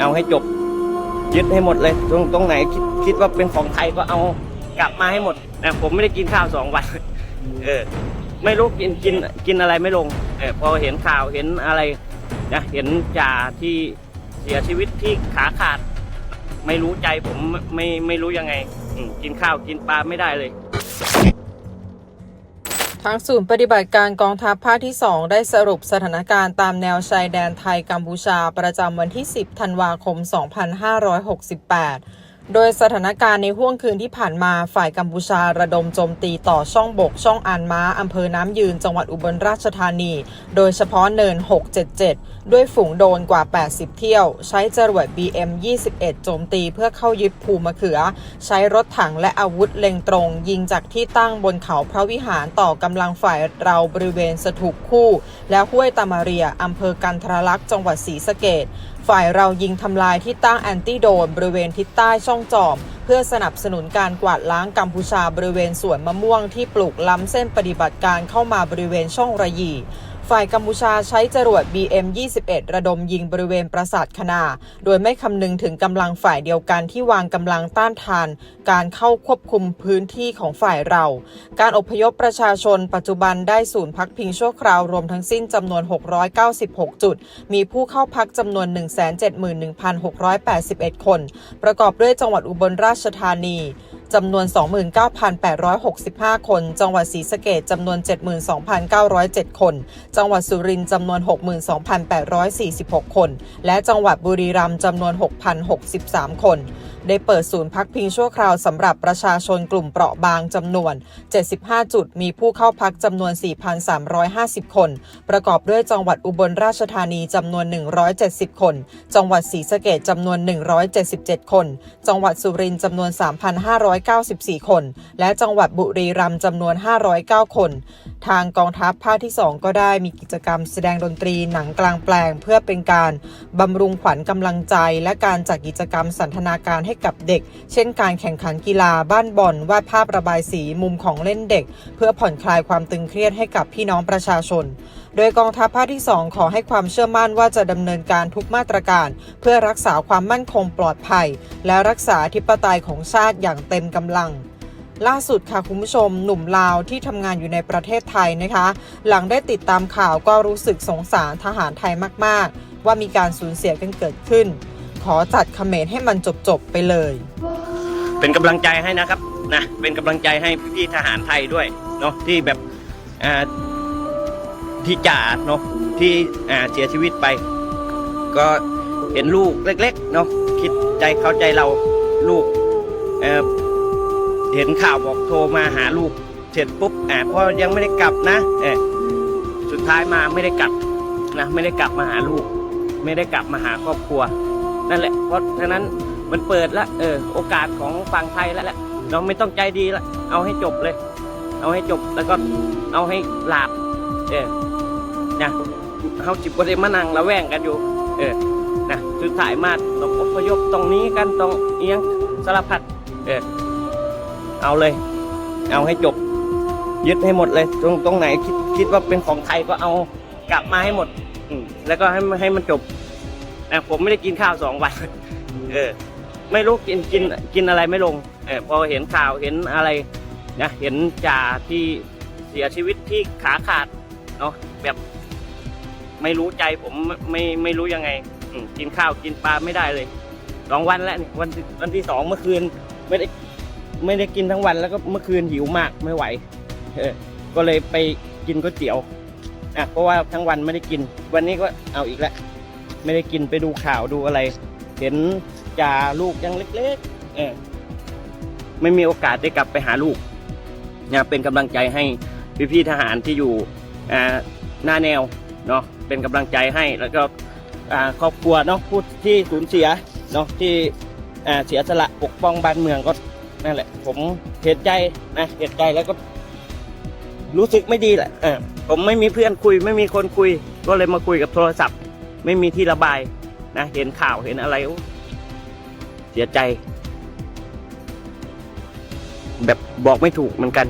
เอาให้จบยึดให้หมดเลย ตรงตรงไหนคิดคิดว่าเป็นของไทยก็เอากลับมาให้หมดนะผมไม่ได้กินข้าวสองวันเออ ไม่รู้กินกินกินอะไรไม่ลงเออพอเห็นข่าวเห็นอะไรนะเห็นจ่าที่เสียชีวิตที่ขาขาด ไม่รู้ใจผมไม่ไม่รู้ยังไงกินข้าวกินปลาไม่ได้เลย ทางศูนย์ปฏิบัติการกองทัพภาคที่ 2 ได้สรุปสถานการณ์ตามแนวชายแดนไทยกัมพูชาประจำวันที่ 10 ธันวาคม 2568 โดยสถานการณ์ในห่วงคืนที่ผ่านมาฝ่ายกัมพูชาระดมโจมตีต่อช่องบก ช่องอานม้าอำเภอน้ำยืนจังหวัดอุบลราชธานี โดยเฉพาะเนิน 677 ด้วยฝูงโดนกว่า 80 เที่ยว ใช้จรวด BM 21 โจมตีเพื่อเข้ายึดภูมะเขือ ใช้รถถังและอาวุธเล็งตรง ยิงจากที่ตั้งบนเขาพระวิหารต่อกำลังฝ่ายเราบริเวณสถูปคู่ และห้วยตามาเรียอำเภอกันทรลักษ์จังหวัดศรีสะเกด ฝ่ายเรายิงทำลายที่ตั้งแอนตี้โดนบริเวณทิศใต้ช่องจอม เพื่อสนับสนุนการกวาดล้างกัมพูชาบริเวณสวนมะม่วงที่ปลูกล้ำเส้นปฏิบัติการเข้ามาบริเวณช่องระยี ฝ่ายกัมพูชาใช้จรวด BM 21 ระดมยิงบริเวณปราสาทคณา โดยไม่คำนึงถึงกำลังฝ่ายเดียวกันที่วางกำลังต้านทาน การเข้าควบคุมพื้นที่ของฝ่ายเรา การอพยพประชาชนปัจจุบันได้ศูนย์พักพิงชั่วคราวรวมทั้งสิ้นจำนวน 696 จุด มีผู้เข้าพักจำนวน 171,681 คน ประกอบด้วยจังหวัดอุบลราชธานีจำนวน 29,865 คน จังหวัดศรีสะเกดจำนวน 72,907 คน จังหวัดสุรินทร์จำนวน 62,846 คน และจังหวัดบุรีรัมย์จำนวน 6,063 คน ได้เปิดศูนย์พักพิงชั่วคราวสำหรับประชาชนกลุ่มเปราะบางจำนวน 75 จุด มีผู้เข้าพักจำนวน 4,350 คน ประกอบด้วยจังหวัดอุบลราชธานีจำนวน 170 คน จังหวัดศรีสะเกดจำนวน 177 คน จังหวัดสุรินทร์จำนวน3,594 คน และจังหวัดบุรีรัมย์จำนวน 509 คน ทางกองทัพภาคที่ 2 ก็ได้มีกิจกรรมแสดงดนตรีหนังกลางแปลง เพื่อเป็นการบำรุงขวัญกำลังใจ และการจัดกิจกรรมสันทนาการให้กับเด็ก เช่นการแข่งขันกีฬาบ้านบอลวาดภาพระบายสีมุมของเล่นเด็ก เพื่อผ่อนคลายความตึงเครียดให้กับพี่น้องประชาชน โดยกองทัพภาคที่ 2 ขอให้ความเชื่อมั่นว่าจะดำเนินการทุกมาตรการ เพื่อรักษาความมั่นคงปลอดภัย และรักษาธิปไตยของชาติอย่างเต็มกำลังล่าสุดค่ะคุณผู้ชมหนุ่มลาวที่ทำงานอยู่ในประเทศไทยนะคะ หลังได้ติดตามข่าวก็รู้สึกสงสารทหารไทยมาก ๆ ว่ามีการสูญเสียกันเกิดขึ้น ขอจัดเขมรให้มันจบ ๆ ไปเลย เป็นกำลังใจให้นะครับนะเป็นกำลังใจให้พี่ๆทหารไทยด้วยเนาะที่แบบ ที่จ่าเนาะที่อ่าเสียชีวิตไป ก็เห็นลูกเล็ก ๆ เนาะคิดใจเข้าใจเราลูกเออเห็นข่าวบอกโทรมาหาลูก เสร็จปุ๊บอ่าพ่อยังไม่ได้กลับนะเออสุดท้ายมาไม่ได้กลับนะไม่ได้กลับมาหาลูก ไม่ได้กลับมาหาครอบครัว นั่นแหละ เพราะฉะนั้นมันเปิดละเออโอกาสของฝั่งไทยแล้วแหละเราไม่ต้องใจดีละเอาให้จบเลย เอาให้จบแล้วก็เอาให้หลาบ เออนะเขาจิบประเด็นมานั่งระแวงกันอยู่ เออนะสุดท้ายมาต้องอพยพตรงนี้กันตรงเอียงสารพัดเออเอาเลย เอาให้จบ ยึดให้หมดเลย ตรงตรงไหนคิดคิดว่าเป็นของไทยก็เอากลับมาให้หมดอืมแล้วก็ให้ให้มันจบนะผมไม่ได้กินข้าวสองวันเออ ไม่รู้กินกินกินอะไรไม่ลง เออพอเห็นข่าวเห็นอะไรนะเห็นจ่าที่เสียชีวิตที่ขาขาด เนาะแบบไม่รู้ใจผมไม่ไม่ไม่รู้ยังไงกินข้าวกินปลาไม่ได้เลยสองวันแล้วนี่วันวันที่สองเมื่อคืนไม่ได้ไม่ได้กินทั้งวันแล้วก็เมื่อคืนหิวมากไม่ไหวก็เลยไปกินก๋วยเตี๋ยวอะเพราะว่าทั้งวันไม่ได้กิน วันนี้ก็เอาอีกแล้วไม่ได้กินไปดูข่าวดูอะไร เห็นจ่าลูกยังเล็ก ๆ เออไม่มีโอกาสได้กลับไปหาลูกนะเป็นกำลังใจให้พี่ๆทหารที่อยู่ หน้าแนวเนาะเป็นกำลังใจให้แล้วก็ครอบครัวเนาะผู้ที่สูญเสียเนาะที่เสียสละปกป้องบ้านเมืองก็นั่นแหละ ผมเห็นใจนะเห็นใจแล้วก็ รู้สึกไม่ดีแหละผมไม่มีเพื่อนคุย ไม่มีคนคุย ก็เลยมาคุยกับโทรศัพท์ ไม่มีที่ระบายนะเห็นข่าวเห็นอะไรเสียใจ แบบบอกไม่ถูกเหมือนกัน